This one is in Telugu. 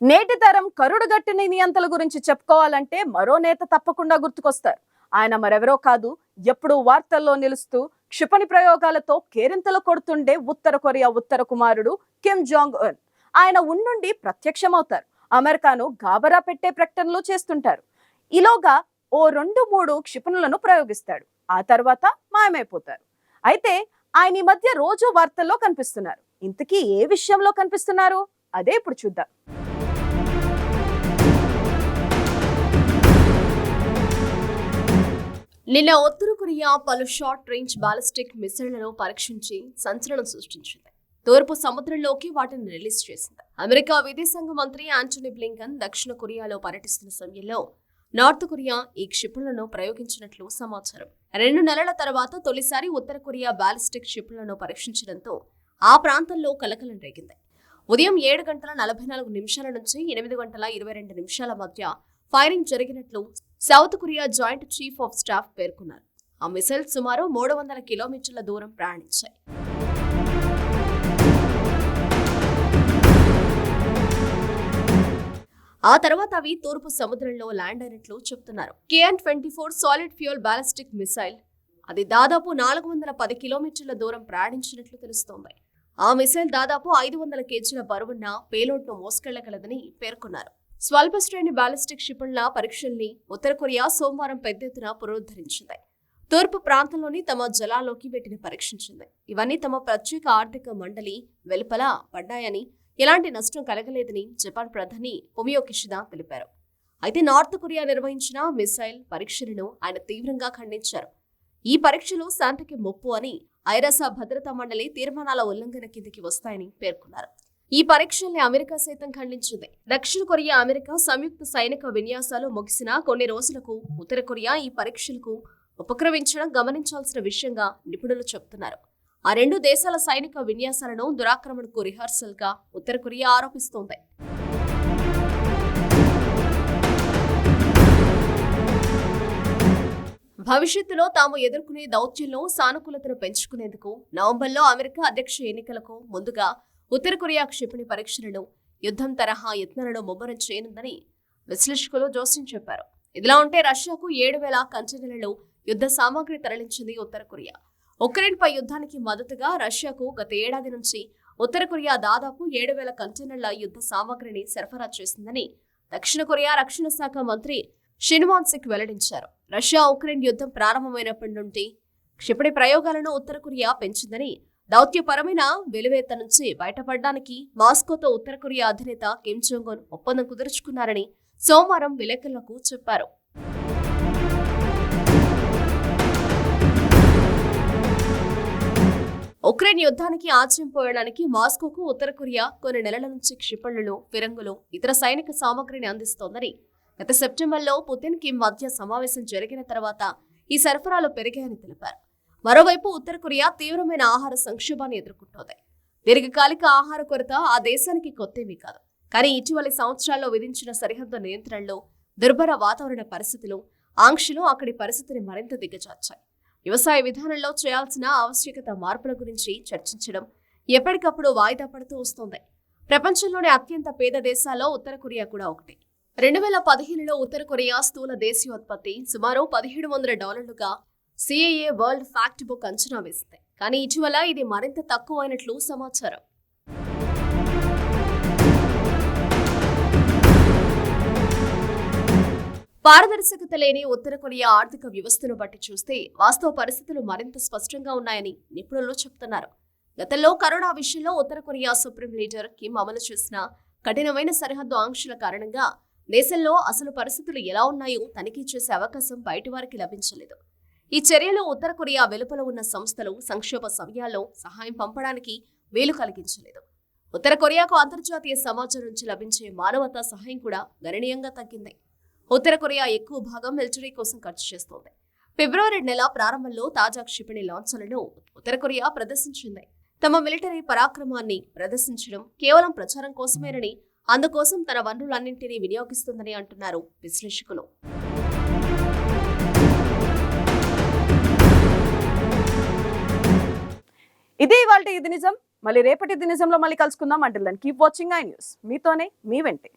నేటి తరం కరుడుగట్టిన నియంతల గురించి చెప్పుకోవాలంటే మరో నేత తప్పకుండా గుర్తుకొస్తారు. ఆయన మరెవరో కాదు ఎప్పుడూ వార్తల్లో నిలుస్తూ క్షిపణి ప్రయోగాలతో కేరింతలు కొడుతుండే ఉత్తర కొరియా ఉత్తర కుమారుడు కిమ్ జాంగ్ ఉన్. ఆయన ఉన్నుండి ప్రత్యక్షమవుతారు. అమెరికాను గాబరా పెట్టే ప్రకటనలు చేస్తుంటారు. ఇలోగా ఓ రెండు మూడు క్షిపణులను ప్రయోగిస్తాడు. ఆ తర్వాత మాయమైపోతారు. అయితే ఆయన ఈ మధ్య రోజు వార్తల్లో కనిపిస్తున్నారు. ఇంతకీ ఏ విషయంలో కనిపిస్తున్నారు? అదే ఇప్పుడు చూద్దాం. నిన్న ఉత్తర కొరియా పలు షార్ట్ రేంజ్ బాలిస్టిక్ మిసైళ్ళను పరీక్షించి సంచలనం సృష్టించింది. తూర్పు సముద్రంలోకి వాటిని రిలీజ్ చేసింది. అమెరికా విదేశాంగ మంత్రి ఆంటనీ బ్లింకన్ దక్షిణ కొరియాలో పర్యటిస్తున్న సమయంలో నార్త్ కొరియా ఈ క్షిపణులను ప్రయోగించినట్లు సమాచారం. రెండు నెలల తర్వాత తొలిసారి ఉత్తర కొరియా బాలిస్టిక్ క్షిపణులను పరీక్షించడంతో ఆ ప్రాంతంలో కలకలం రేగింది. ఉదయం ఏడు గంటల నలభై నాలుగు నిమిషాల నుంచి ఎనిమిది గంటల ఇరవై రెండు నిమిషాల మధ్య ఫైరింగ్ జరిగినట్లు south Korea joint chief of staff పేర్కొన్నారు. ఆ మిసైల్ సుమారు మూడు వందల కిలోమీటర్ల దూరం ప్రయాణించాయి. ఆ తర్వాత అవి తూర్పు సముద్రంలో ల్యాండ్ అయినట్లు చెప్తున్నారు. KN twenty four solid fuel ballistic missile అది దాదాపు నాలుగు వందల పది కిలోమీటర్ల దూరం ప్రయాణించినట్లు తెలుస్తోంది. ఆ మిసైల్ దాదాపు ఐదు వందల కేజీల బరువున్న పేలోడ్ను మోసుకెళ్ళగలదని పేర్కొన్నారు. స్వల్ప శ్రేణి బాలిస్టిక్ క్షిపణుల పరీక్షల్ని ఉత్తర కొరియా సోమవారం పెద్ద ఎత్తున పునరుద్ధరించింది తూర్పు ప్రాంతంలోని తమ జలాల్లోకి వీటిని పరీక్షించింది. ఇవన్నీ తమ ప్రత్యేక ఆర్థిక మండలి వెలుపల పడ్డాయని ఎలాంటి నష్టం కలగలేదని జపాన్ ప్రధాని పొమియో కిషిదా తెలిపారు. అయితే నార్త్ కొరియా నిర్వహించిన మిసైల్ పరీక్షలను ఆయన తీవ్రంగా ఖండించారు. ఈ పరీక్షలు శాంతికి ముప్పు అని ఐరాస భద్రతా మండలి తీర్మానాల ఉల్లంఘన కిందికి వస్తాయని పేర్కొన్నారు. ఈ పరీక్షల్ని అమెరికా సైతం ఖండించింది. దక్షిణ కొరియా అమెరికా సంయుక్త సైనిక విన్యాసాలు ముగిసిన కొన్ని రోజులకు ఉత్తర కొరియా ఈ పరీక్షలకు ఉపక్రమించడం గమనించాల్సిన విషయంగా నిపుణులు చెబుతున్నారు. ఆ రెండు దేశాల సైనిక విన్యాసాలను దురాక్రమణకు రిహార్సల్గా ఉత్తర కొరియా ఆరోపిస్తోంది. భవిష్యత్తులో తాము ఎదుర్కొనే దౌత్యంలో సానుకూలతను పెంచుకునేందుకు నవంబర్లో అమెరికా అధ్యక్ష ఎన్నికలకు ముందుగా ఉత్తర కొరియా క్షిపణి పరీక్షలను యుద్ధం తరహా యత్నాలను ముమ్మరం చేయనుందని విశ్లేషకులు జోస్యం చెప్పారు. ఇదిలా ఉంటే రష్యాకు ఏడు వేల కంటైనర్లలో యుద్ధ సామాగ్రి తరలించింది ఉత్తర కొరియా. ఉక్రెయిన్పై యుద్ధానికి మద్దతుగా రష్యాకు గత ఏడాది నుంచి ఉత్తర కొరియా దాదాపు ఏడు వేల కంటైనర్ల యుద్ధ సామాగ్రిని సరఫరా చేసిందని దక్షిణ కొరియా రక్షణ శాఖ మంత్రి షిన్వాన్ సిక్ వెల్లడించారు. రష్యా ఉక్రెయిన్ యుద్ధం ప్రారంభమైనప్పటి నుండి క్షిపణి ప్రయోగాలను ఉత్తర కొరియా పెంచిందని దౌత్యపరమైన వెలువేత నుంచి బయటపడడానికి మాస్కోతో ఉత్తర కొరియా అధినేత కిమ్ జోంగ్ ఒప్పందం కుదుర్చుకున్నారని సోమవారం విలేకరులకు చెప్పారు. ఉక్రెయిన్ యుద్ధానికి ఆశ్రయం పోయడానికి మాస్కోకు ఉత్తర కొరియా కొన్ని నెలల నుంచి క్షిపణులు ఫిరంగులు ఇతర సైనిక సామగ్రిని అందిస్తోందని. గత సెప్టెంబర్లో పుతిన్కి మధ్య సమావేశం జరిగిన తర్వాత ఈ సరఫరాలు పెరిగాయని తెలిపారు. మరోవైపు ఉత్తర కొరియా తీవ్రమైన ఆహార సంక్షోభాన్ని ఎదుర్కొంటోంది. దీర్ఘకాలిక ఆహార కొరత ఆ దేశానికి కొత్తేమీ కాదు. కానీ ఇటీవలి సంవత్సరాల్లో విధించిన సరిహద్దు నియంత్రణలో దుర్భర వాతావరణ పరిస్థితులు ఆంక్షలు అక్కడి పరిస్థితిని మరింత దిగజార్చాయి. వ్యవసాయ విధానంలో చేయాల్సిన ఆవశ్యకత మార్పుల గురించి చర్చించడం ఎప్పటికప్పుడు వాయిదా పడుతూ వస్తోంది. ప్రపంచంలోని అత్యంత పేద దేశాల్లో ఉత్తర కొరియా కూడా ఒకటి. రెండు వేల పదిహేనులో ఉత్తర కొరియా స్థూల దేశీయోత్పత్తి సుమారు పదిహేడు వందల డాలర్లుగా C I A World Factbook అంచనా వేసింది. కానీ ఇటీవల ఇది మరింత తక్కువ అయినట్లు సమాచారం. పారదర్శకత లేని ఉత్తర కొరియా ఆర్థిక వ్యవస్థను బట్టి చూస్తే వాస్తవ పరిస్థితులు మరింత స్పష్టంగా ఉన్నాయని నిపుణులు చెబుతున్నారు గతంలో కరోనా విషయంలో ఉత్తర కొరియా సుప్రీం లీడర్ కిమ్ అమలు చేసిన కఠినమైన సరిహద్దు ఆంక్షల కారణంగా దేశంలో అసలు పరిస్థితులు ఎలా ఉన్నాయో తనిఖీ చేసే అవకాశం బయటి వారికి లభించలేదు. ఈ చర్యలు ఉత్తర కొరియా వెలుపల ఉన్న సంస్థలు సంక్షోభ సమయాల్లో సహాయం పంపడానికి వీలు కలిగించలేదు. ఉత్తర కొరియాకు అంతర్జాతీయ సమాజం నుంచి లభించే మానవతా సహాయం కూడా గణనీయంగా తగ్గింది. ఉత్తర కొరియా ఎక్కువ భాగం మిలిటరీ కోసం ఖర్చు చేస్తోంది. ఫిబ్రవరి నెల ప్రారంభంలో తాజా క్షిపణి లాంఛలను ఉత్తర కొరియా ప్రదర్శించింది. తమ మిలిటరీ పరాక్రమాన్ని ప్రదర్శించడం కేవలం ప్రచారం కోసమేనని అందుకోసం తన వనరులన్నింటినీ వినియోగిస్తుందని అంటున్నారు విశ్లేషకులు. ఇదే ఇవాళ ఇది నిజం. మళ్ళీ రేపటి ఇది నిజంలో మళ్ళీ కలుసుకుందాం. అంటే కీప్ వాచింగ్ ఐ న్యూస్ మీతోనే మీ వెంటే.